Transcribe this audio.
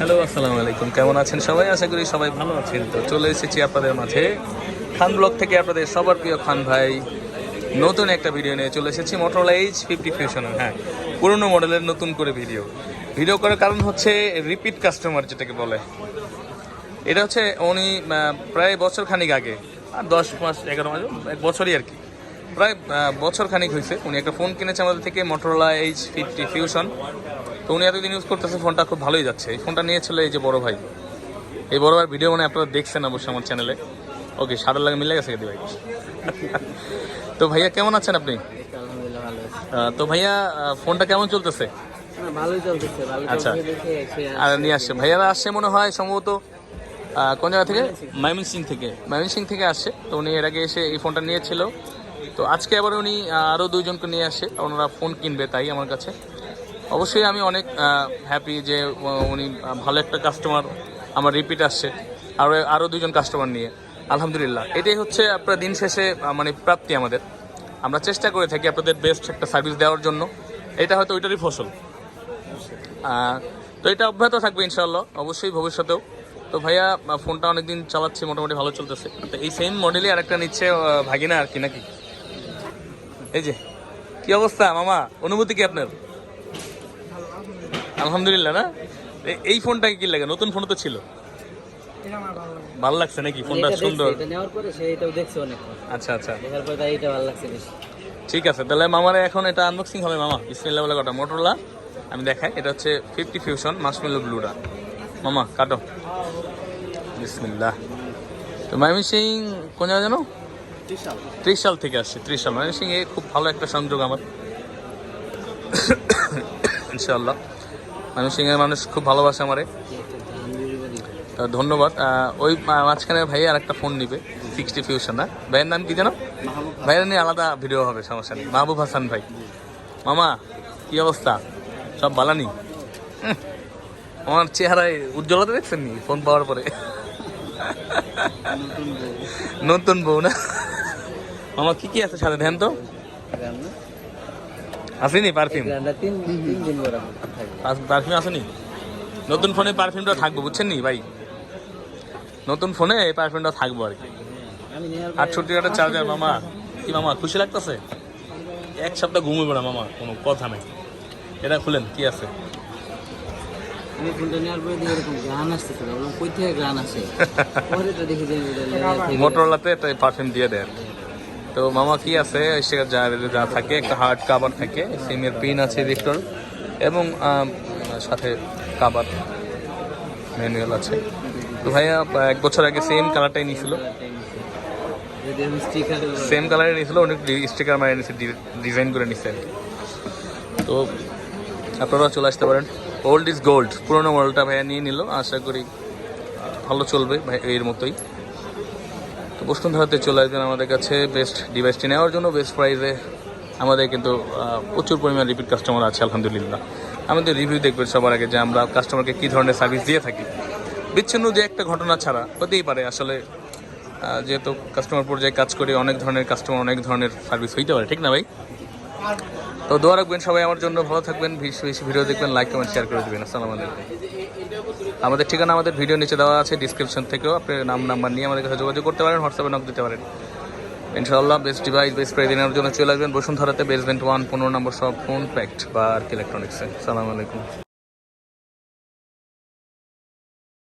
Hello, আসসালামু আলাইকুম। কেমন আছেন সবাই? আশা করি সবাই ভালো আছেন। তো চলে এসেছি আপনাদের মাঝে খান ব্লগ থেকে আপনাদের সবার প্রিয় খান ভাই। নতুন একটা ভিডিও নিয়ে চলে এসেছি মোটরলা এইচ ফিফটি ফিউশনের হ্যাঁ পুরনো মডেলের নতুন করে ভিডিও। ভিডিও করার কারণ হচ্ছে রিপিট কাস্টমার যেটাকে বলে। এটা হচ্ছে উনি প্রায় বছর খানিক আগে, আর দশ মাস, এগারো মাস, এক বছরই আর কি। প্রায় বছর খানিক হয়েছে। উনি একটা ফোন কিনেছে আমাদের থেকে মোটরলা এইচ ফিফটি ফিউশন তো উনি এতদিন ইউজ করতেছে ফোনটা খুব ভালোই যাচ্ছে। এই ফোনটা নিয়েছিল এই যে বড় ভাই। এই বড় ভাই ভিডিও মানে আপনারা দেখছেন অবশ্যই আমার চ্যানেলে ওকে সাদার লাগে মিলে গেছে ভাই। তো ভাইয়া কেমন আছেন আপনি? তো ভাইয়া ফোনটা কেমন চলতেছে? ভালোই চলতেছে আচ্ছা। আর নিয়ে আসছে। ভাইয়ারা আসছে মনে হয় সম্ভবত কোন জায়গা থেকে? ময়মনসিং থেকে। ময়মনসিং থেকে আসছে। তো উনি এর আগে এসে এই ফোনটা নিয়েছিল। তো আজকে আবার উনি আরও আরও দুইজনকে নিয়ে আসে, ওনারা ফোন কিনবে তাই আমার কাছে। অবশ্যই আমি অনেক হ্যাপি যে উনি ভালো একটা কাস্টমার আমার রিপিট আসছে আরও আরও দুজন কাস্টমার নিয়ে। আলহামদুলিল্লাহ। এটাই হচ্ছে আপনার দিন শেষে মানে প্রাপ্তি আমাদের। আমরা চেষ্টা করে থাকি আপনাদের বেস্ট একটা সার্ভিস দেওয়ার জন্য। এটা হয়তো ওইটারই ফসল। তো এটা অব্যাহত থাকবে ইনশাল্লাহ অবশ্যই ভবিষ্যতেও। তো ভাইয়া ফোনটা অনেকদিন চালাচ্ছি, মোটামুটি ভালো চলতেছে। তো এই সেম মডেলই আরেকটা নিচ্ছে ভাগিনা আর কি, নাকি? এই যে কি অবস্থা মামা? অনুভূতি কি আপনার? আলহামদুলিল্লাহ না? এই ফোনটা কি লাগে? নতুন ফোন তো ছিল। ভালো লাগছে নাকি? ফোনটা সুন্দর। এটা নেওয়ার পরে সে এটাও দেখছে অনেকক্ষণ আচ্ছা আচ্ছা। দেখার পরে তার এটা ভালো লাগছে বেশি। ঠিক আছে তাহলে মামার এখন এটা আনবক্সিং হবে মামা। বিসমিল্লাহ বলে কটা? মোটরলা আমি দেখাই। এটা হচ্ছে ফিফটি ফিউশন মাসমেলো ব্লুটা মামা কাটো। বিসমিল্লাহ। তো মাইমি সিং কোন জায়গা জানো? ত্রিশাল। থেকে আসছে ত্রিশাল। মাইমি সিং এ খুব ভালো একটা সংযোগ আমার। ইনশাল্লাহ এর মানুষ খুব ভালোবাসে আমারে। ধন্যবাদ। ওই মাঝখানে ভাই আর একটা ফোন নিবে সিক্সটি ফিউশন না। ভাইয়ের নাম কি জানো ভাইয়ের নিয়ে আলাদা ভিডিও হবে সমস্যা নেই। মাহবুব হাসান ভাই। মামা কি অবস্থা? সব বালানি? আমার চেহারায় উজ্জ্বলতা দেখছেন নি? ফোন পাওয়ার পরে। নতুন বউ না? মামা কি কি আছে সাথে? ধ্যান তো। আসেনি পারফিউম দিন পারফিউম আসেনি? নতুন ফোনে পারফিউমটা থাকব বুঝছেন নি ভাই? নতুন ফোনে এই পারফিউমটা থাকব আর কি। নেওয়ার আটষট্টি টাকা চার্জার মামা। কি মামা খুশি লাগতেছে? এক সপ্তাহ ঘুমোবে না মামা কোনো কথা নেই। এটা খুলেন কি আছে? আমি ফোনটা নেওয়ার পরে দেখি এরকম গান আসতেছে বললাম কই থেকে গান আসে? পরে তো দেখি যে এটা লেখা থেকে- মোটরলাতে একটা পারফিউম দিয়ে দেয় আর। তো মামা কি আছে? যা যা থাকে, একটা হার্ড কাবার থাকে, সিমের পিন আছে ভিক্টর এবং সাথে কাভার ম্যানুয়াল আছে। তো ভাইয়া, এক বছর আগে সেম কালারটাই নিয়েছিল। সেম কালারে নিয়েছিল, অনেক স্টিকার মারিয়ে নিয়েছে ডিজাইন করে কি। তো আপনারা চলে আসতে পারেন। ওল্ড ইজ গোল্ড পুরোনো মডেলটা ভাইয়া নিয়ে নিল। আশা করি ভালো চলবে ভাই, এর মতোই। তো বসুন্ধরাতে চলে আসবেন আমাদের কাছে বেস্ট ডিভাইসটি নেওয়ার জন্য বেস্ট প্রাইসে আমাদের কিন্তু প্রচুর পরিমাণ রিপিট কাস্টমার আছে, আলহামদুলিল্লাহ। আমাদের রিভিউ দেখবেন সবার আগে যে আমরা কাস্টমারকে কী ধরনের সার্ভিস দিয়ে থাকি। বিচ্ছিন্ন যে একটা ঘটনা ছাড়া হতেই পারে, আসলে যেহেতু কাস্টমার পর্যায়ে কাজ করি অনেক ধরনের কাস্টমার অনেক ধরনের সার্ভিস হইতে পারে, ঠিক না ভাই? তো দোয়া রাখবেন সবাই আমার জন্য, ভালো থাকবেন, বেশি বেশি ভিডিও দেখবেন লাইক কমেন্ট শেয়ার করে দেবেন। আসসালামু আলাইকুম। আমাদের ঠিকানা আমাদের ভিডিও নিচে দেওয়া আছে ডিসক্রিপশন থেকেও। আপনি নাম নাম্বার নিয়ে আমাদের কাছে যোগাযোগ করতে পারেন হোয়াটসঅ্যাপে নক দিতে পারেন। ইনশাআল্লাহ বেস্ট ডিভাইস বেস্ট প্রাইজ দেওয়ার জন্য চলে আসবেন বসুন্ধরাতে বেসমেন্ট ওয়ান পনেরো নম্বর সব ফোন প্যাক্ট বা আর কি ইলেকট্রনিক্সে সালাম আলাইকুম।